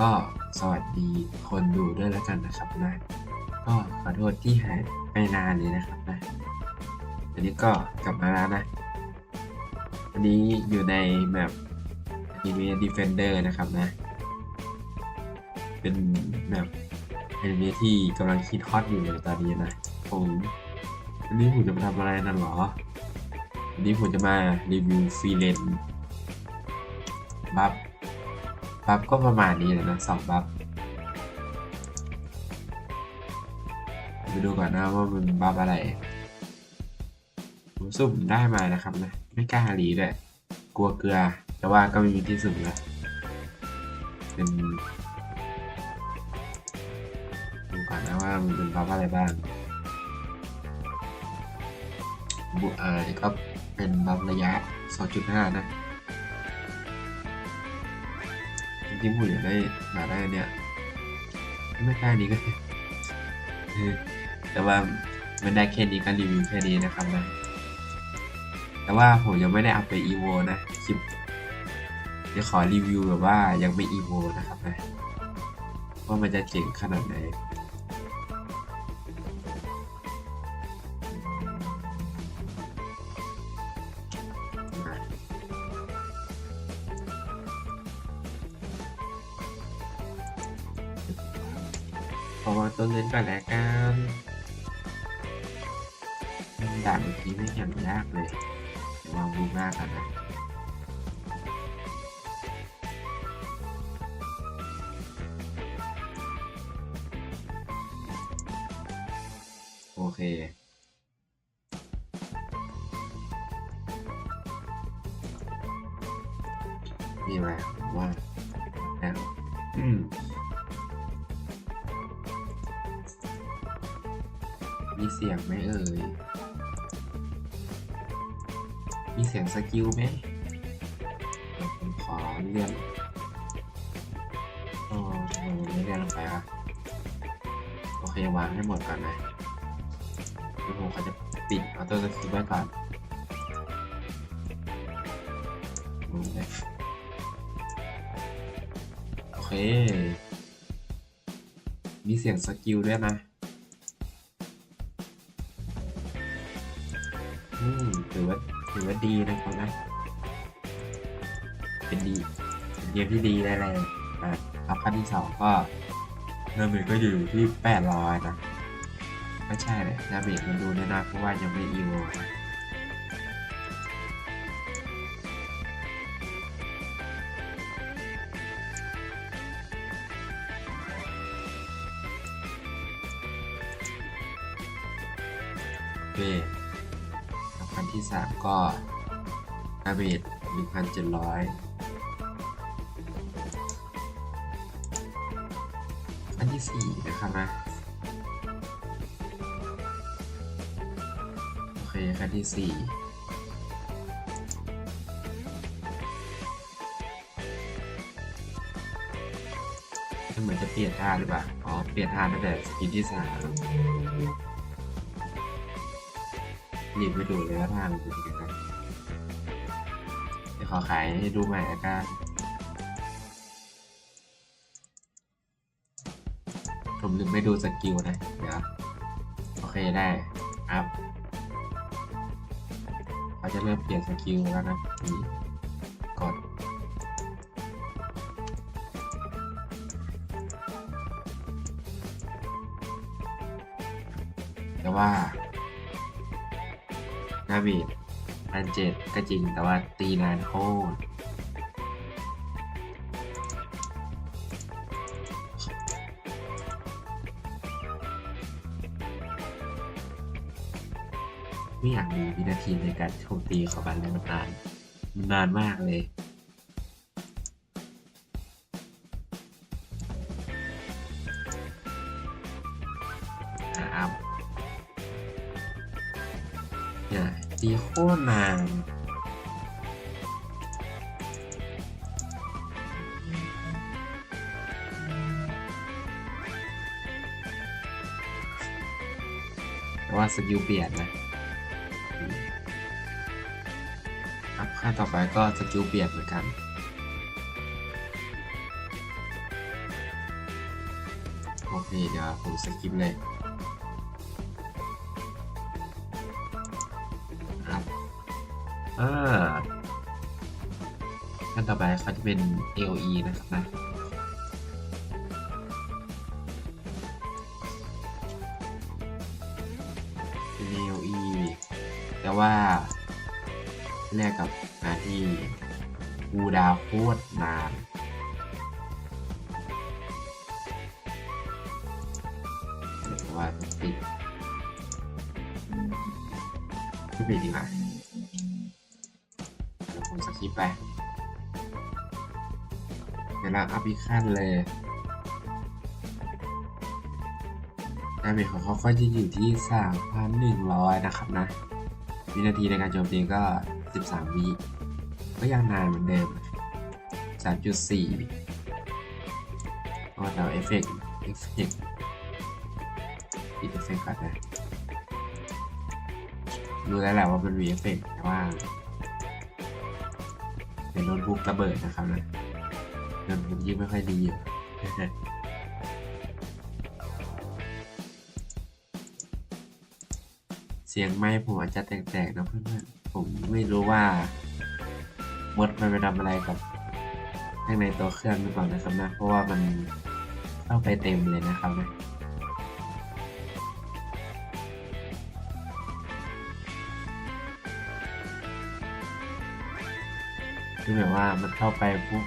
ก็สวัสดีคนดูด้วยแล้วกันนะครับนะ ก็ขอโทษที่หายไปนานเลยนะครับนะ อันนี้ก็กลับมาแล้วนะอันนี้อยู่ในแมป Anime Defender นะครับนะ เป็นแมป Anime ที่กำลังคิดฮอตอยู่เลยตอนนี้นะผมวันนี้ผมจะมาทำอะไรนั่นหรอ วันนี้ผมจะมารีวิวฟรีเลนบัฟ บัฟก็ประมาณนี้เลยนะสองบัฟไปดูก่อนนะว่ามันบัฟอะไร ผมสุ่มได้มานะครับนะ ไม่กล้ารีด้วย กลัวเกลือ แต่ว่าก็ไม่มีที่สุ่มแล้วเป็นดูก่อนนะว่ามันเป็นบัฟอะไรบ้างบุเอ่อก็เป็นบัฟระยะ 2.5 นะ จริงๆผมอยากได้อยากได้อันเนี่ยไม่กล้นี้ก็ได้แต่ว่ามันได้แค่นี้ก็รีวิวแค่นี้นะครับนะแต่ว่าผมยังไม่ได้อัพไปイโวนะคลิปเดี๋ยวขอรีวิวแบบว่ายังไม่อีโวนะครับนะว่ามันจะเจ๋งขนาดไหน พอวางตัวเล่นก่อนแล้วกันด่านเมื่อกี้ไม่อย่างยากเลยเดี๋ยววางบูมากกันนะโอเค เสียงไหมเอ่ย มีเสียงสกิลไหมผมขอเลื่อนโอ้ทำไมมันไม่เลื่อนลงไปวะโอเควางให้หมดก่อนนะเดี๋ยวผมขอจะปิดออโต้สกิลไว้ก่อนโอเค มีเสียงสกิลด้วยนะ ดีนะครับนะ เป็นดีเป็นเกมที่ดีได้เลยอะอับขั้นที่สองก็เริ่มก็อยู่ที่แปดร้อยนะ ไม่ใช่เลยนาเบรกมันดูแน่ๆเพราะว่ายังไม่อีโวนะ ก็อาเบดหนึ่งพันเจ็ดร้อยอันที่สี่นะครับนะ โอเคคันที่สี่เหมือนจะเปลี่ยนท่าหรือเปล่า อ๋อ เปลี่ยนท่าตั้งแต่สกินที่สาม รีบไปดูเลยว่าท่ามันเป็นยังไงเดี๋ยวขอขายให้ดูใหม่ละกันผมลืมไม่ดูสกิลนะ เดี๋ยว โอเคได้ อัพเขาจะเริ่มเปลี่ยนสกิลแล้วนะนี่กดแต่ว่า ดาเมจพันเจ็ดก็จริงแต่ว่าตีนานโคตรไม่อยากดูวินาทีในการโจมตีของมันเลยมันนานมันนานมากเลยอะอัพเนี่ย ตีโคตรนานว่าสกิลเปลี่ยนนะ อัพขั้นต่อไปก็สกิลเปลี่ยนเหมือนกันโอเคเดี๋ยวผมสกิปเลย อ่าขั้นต่อไปเขาจะเป็น AOE นะครับนะเป็น AOE แต่ว่าแลกกับการที่กูดาวโคตรนานหรือว่าปิดไม่ปิดดีกว่า ผมสคิปไปเดี๋ยวเราอัพอีกขั้นเลยดาเมจของเขาก็จะอยู่ที่ 3,100 นะครับนะ วินาทีในการโจมตีก็ 13 วิก็ยังนานเหมือนเดิม 3.4 วิก็เดาเอฟเฟกต์เอฟเฟกต์ปิดเอฟเฟกต์ก่อนนะรู้แล้วแหละว่ามันมีเอฟเฟกต์แต่ว่า เป็นโน้ตบุ๊กระเบิดนะครับนะโน้ตบุ๊กยิ่งไม่ค่อยดีอยู่เสียงไม้ผมอาจจะแตกๆนะเพื่อนๆ ผมไม่รู้ว่ามดมันไปทำอะไรกับข้างในตัวเครื่องหรือเปล่านะครับนะ เพราะว่ามันเข้าไปเต็มเลยนะครับนะ คือแบบว่ามันเข้าไปปุ๊บ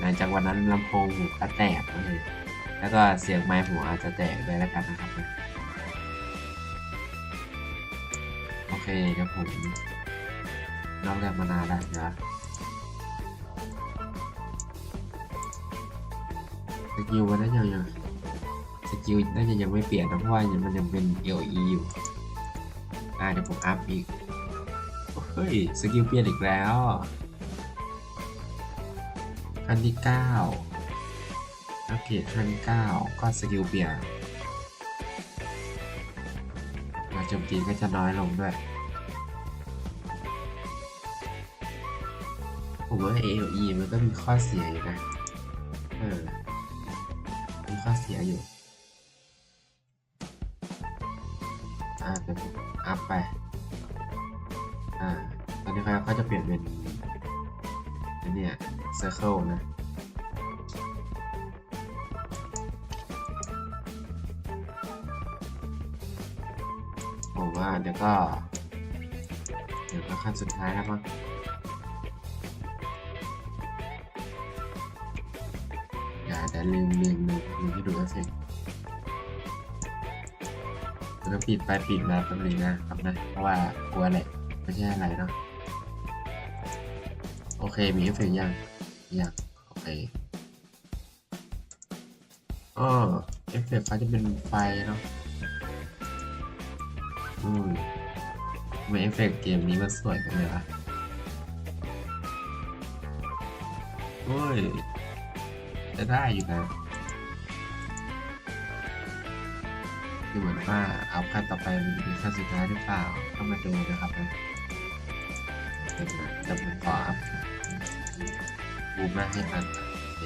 หลังจากวันนั้นลำโพงหูก็แตกเลยแล้วก็เสียงไม้ผมอาจจะแตกด้วยแล้วกันนะครับ โอเคเดี๋ยวผมนอกจากมานานแล้วนะสกิลมันน่าจะยังสกิลน่าจะยังไม่เปลี่ยนนะเพราะว่ายังมันยังเป็น LE อยู่อ่าเดี๋ยวผมอัพอีกเฮ้ยสกิลเปลี่ยนอีกแล้ว ขั้นที่เก้าอัปเกรดขั้นที่เก้าก็สกิลเปลี่ยนกาโจมตีก็จะน้อยลงด้วย ผมว่า AOE มันก็มีข้อเสียอยู่นะ เออ มีข้อเสียอยู่ อ่าเดี๋ยวอัพไป อ่า ตอนนี้เขาจะเปลี่ยนเป็นอันเนี้ย Circle นะผมว่าเดี๋ยวก็ เดี๋ยวก็ขั้นสุดท้ายแล้วมั้งอย่าแต่ลืมลืมลืมลืมที่ดูเอฟเฟกต์แล้วก็ปิดไปปิดมาแป๊บนึงนะครับนะ เพราะว่ากลัวแหละ ไม่ใช่อะไรเนาะโอเค มีเอฟเฟกต์ยัง ยังโอเคอ๋อเอฟเฟกต์เขาจะเป็นไฟเนาะอืมทำไม่เอฟเฟกต์เกมนี้มันสวยจังเลยวะโอ้ย จะได้อยู่นะคือเหมือนว่าเอาขั้นต่อไปมันเป็นขั้นสุดท้ายหรือเปล่าต้องมาดูนะครับนะเดี๋ยวนะจะขออัพ บูมหน้าให้มันเค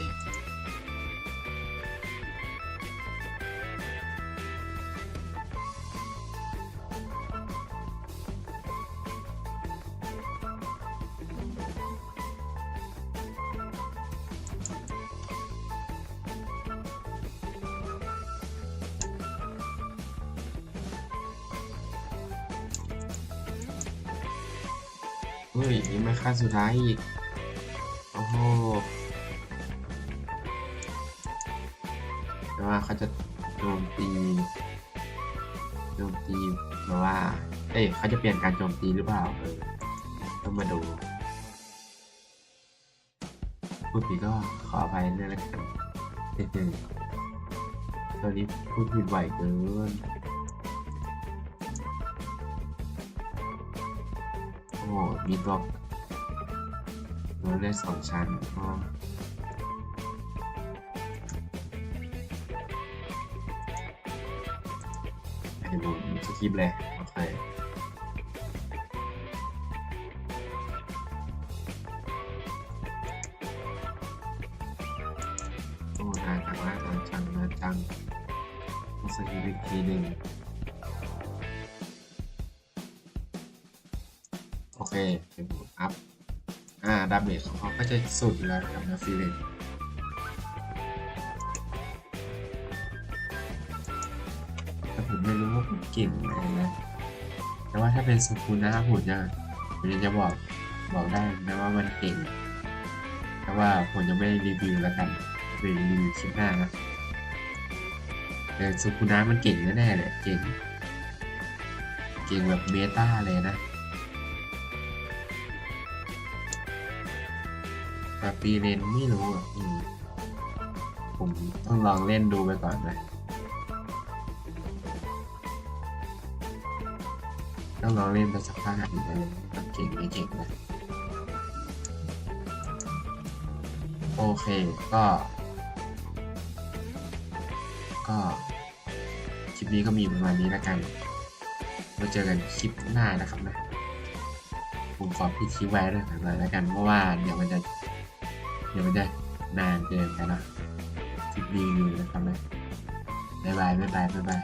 เฮ้ยยังไม่ขั้นสุดท้ายอีก โหแต่ว่าเขาจะโจมตีโจมตีแบบว่า เอ้ยเขาจะเปลี่ยนการโจมตีหรือเปล่าเออต้องมาดูพูดผิดก็ขออภัยด้วยแล้วกันตอนนี้พูดผิดบ่อยเกินโอ้มีตัวตัว เลือดสองชั้นอ๋อเดี๋ยวผมสกิปเลย โอเคโอ้นานจังนานจังนานจังสกิลอีกทีหนึ่งโอเคเป็นผมอัพ ดาเมจของเขาก็จะสุดแล้วครับนะฟีเลนแต่ผมไม่รู้ว่าผมเก่งไหมนะ แต่ว่าถ้าเป็นสุคุนะผมจะผมจะบอกบอกได้นะว่ามันเก่ง แต่ว่าผมยังไม่รีวิวแล้วกันเป็นรีวิวคลิปหน้านะแต่สุคุนะมันเก่งแน่ๆเลยเก่ง เก่งแบบเบต้าเลยนะ แต่ปีเลนไม่รู้อะอืมผมต้องลองเล่นดูไปก่อนนะต้องลองเล่นไปสักพักหนึ่งนะมันเก่งไม่เก่งนะโอเคก็ ก็คลิปนี้ก็มีประมาณนี้แล้วกันมาเจอกันคลิปหน้านะครับนะผมขอพิดคลิปไว้ด้วยหน่อยแล้วกันเพราะว่าเดี๋ยวมันจะ เดี๋ยวมันจะนานเกินไปนะคลิปรีวิวนะครับนะบ๊ายบายบายบายบายบาย